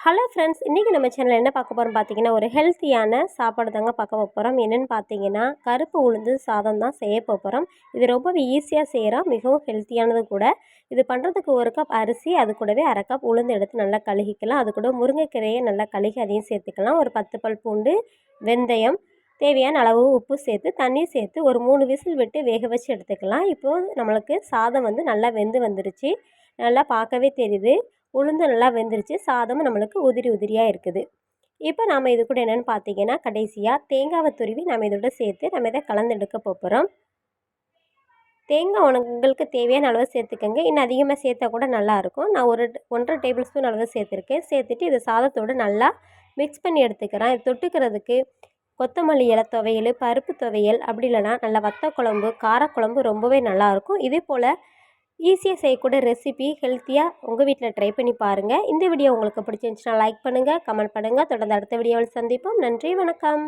Hello friends இன்றைக்கி நம்ம சேனலில் என்ன பார்க்க போகிறோம் பார்த்தீங்கன்னா ஒரு ஹெல்த்தியான சாப்பாடு தாங்க பார்க்க போகிறோம் என்னென்னு பார்த்தீங்கன்னா கருப்பு உளுந்து சாதம் தான் செய்ய போகிறோம் இது ரொம்பவே ஈஸியாக செய்கிறோம் மிகவும் ஹெல்த்தியானது கூட. இது பண்ணுறதுக்கு ஒரு கப் அரிசி அது கூடவே அரை கப் உளுந்து எடுத்து நல்லா கழுகிக்கலாம். அது கூட முருங்கைக்கீரையை நல்லா கழுகி அதையும் சேர்த்துக்கலாம். ஒரு பத்து பல் பூண்டு வெந்தயம் தேவையான அளவு உப்பு சேர்த்து தண்ணி சேர்த்து ஒரு மூணு விசில் விட்டு வேக வச்சு எடுத்துக்கலாம். இப்போது நம்மளுக்கு சாதம் வந்து நல்லா வெந்து வந்துருச்சு. நல்லா பார்க்கவே தெரியுது. உளுந்து நல்லா வெந்துருச்சு. சாதமும் நம்மளுக்கு உதிரி உதிரியாக இருக்குது. இப்போ நாம் இது கூட என்னென்னு பார்த்தீங்கன்னா கடைசியாக தேங்காவை துருவி நம்ம இதோட சேர்த்து நம்ம இதை கலந்து எடுக்க போகிறோம் தேங்காய் உங்களுக்கு தேவையான அளவு சேர்த்துக்கோங்க. இன்னும் அதிகமாக சேர்த்தா கூட நல்லாயிருக்கும் நான் ஒரு ஒன்றரை டேபிள் ஸ்பூன் அளவு சேர்த்துருக்கேன். சேர்த்துட்டு இது சாதத்தோடு நல்லா மிக்ஸ் பண்ணி எடுத்துக்கிறேன். இது தொட்டுக்கிறதுக்கு கொத்தமல்லி இலை துவையல் பருப்பு துவையல் அப்படி இல்லைனா நல்லா வத்த குழம்பு காரக்குழம்பு ரொம்பவே நல்லாயிருக்கும் இதே போல் ஈஸியாக செய்யக்கூடிய ரெசிபி ஹெல்த்தியாக உங்கள் வீட்டில் ட்ரை பண்ணி பாருங்கள் இந்த வீடியோ உங்களுக்கு பிடிச்சிருந்துச்சுன்னா லைக் பண்ணுங்கள் கமெண்ட் பண்ணுங்கள் தொடர்ந்து அடுத்த வீடியோவில் சந்திப்போம். நன்றி வணக்கம்.